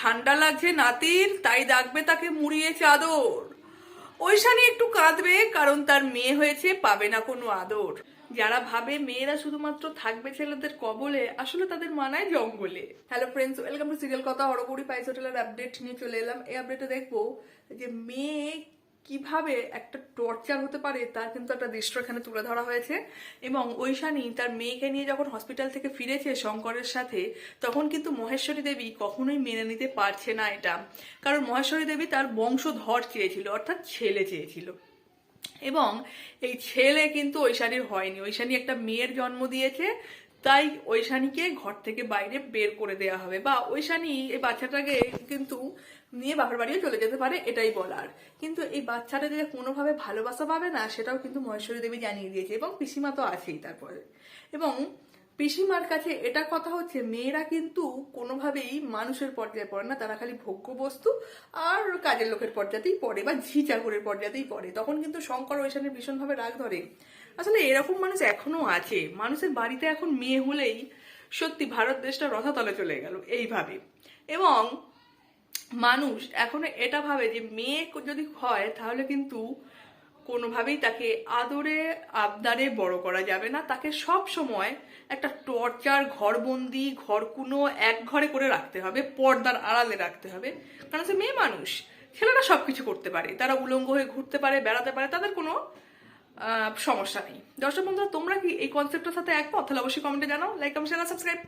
ঠান্ডা লাগছে নাতির, তাই ডাকবে তাকে মুড়িয়ে চাদর। ঐশানি একটু কাঁদবে, কারণ তার মেয়ে হয়েছে, পাবে না কোনো আদর। যারা ভাবে মেয়েরা শুধুমাত্র থাকবে ছেলেদের কবলে, আসলে তাদের মানায় জঙ্গলে। Hello friends welcome to serial Kotha Horogouri pice হোটেলের আপডেট নিয়ে চলে এলাম। এই আপডেটে দেখব যে মেয়ে কীভাবে একটা টর্চার হতে পারে, তার কিন্তু একটা দৃশ্য এখানে তুলে ধরা হয়েছে। এবং ঐশানী তার মেয়েকে নিয়ে যখন হসপিটাল থেকে ফিরেছে শঙ্করের সাথে, তখন কিন্তু মহেশ্বরী দেবী কখনোই মেনে নিতে পারছে না এটা। কারণ মহেশ্বরী দেবী তার বংশধর চেয়েছিল, অর্থাৎ ছেলে চেয়েছিল। এবং এই ছেলে কিন্তু ঐশানীর হয়নি। ঐশানী একটা মেয়ের জন্ম দিয়েছে, তাই ঐশানীকে ঘর থেকে বাইরে বের করে দেয়া হবে। বা ঐশানী এই বাচ্চাটাকে কিন্তু নিয়ে বাপের বাড়িও চলে যেতে পারে, এটাই বলার। কিন্তু এই বাচ্চাটা যে কোনোভাবে ভালোবাসা পাবে না, সেটাও কিন্তু মহেশ্বরী দেবী জানিয়ে দিয়েছে এবং পিসিমা তো আছেই তারপরে। এবং পিসিমার কাছে এটা কথা হচ্ছে, মেয়েরা কিন্তু কোনোভাবেই মানুষের পর্যায়ে পড়ে না, তারা খালি ভোগ্য বস্তু আর কাজের লোকের পর্যাতেই পড়ে বা ঝি চাকরের পর্যাতেই পড়ে। তখন কিন্তু শঙ্কর ঐশানের ভীষণভাবে রাগ ধরে। আসলে এরকম মানুষ এখনও আছে। মানুষের বাড়িতে এখন মেয়ে হলেই সত্যি ভারত দেশটা রথাতলে চলে গেল এইভাবে। এবং মানুষ এখনও এটা ভাবে যে মেয়ে যদি হয় তাহলে কিন্তু কোনোভাবেই তাকে আদরে, আবদারে বড় করা যাবে না। তাকে সব সময় একটা টর্চার, ঘরবন্দি, ঘরকুনো এক ঘরে করে রাখতে হবে, পর্দার আড়ালে রাখতে হবে। কারণ সে মেয়ে মানুষ, ছেলেরা সবকিছু করতে পারে। তারা উলঙ্গ হয়ে ঘুরতে পারে, বেড়াতে পারে, তাদের কোনো সমস্যা নেই। দর্শক বন্ধুরা, তোমরা কি এই কনসেপ্টের সাথে একমত? তাহলে অবশ্যই কমেন্টে জানাও লাইক কমেন্ট সাবস্ক্রাইব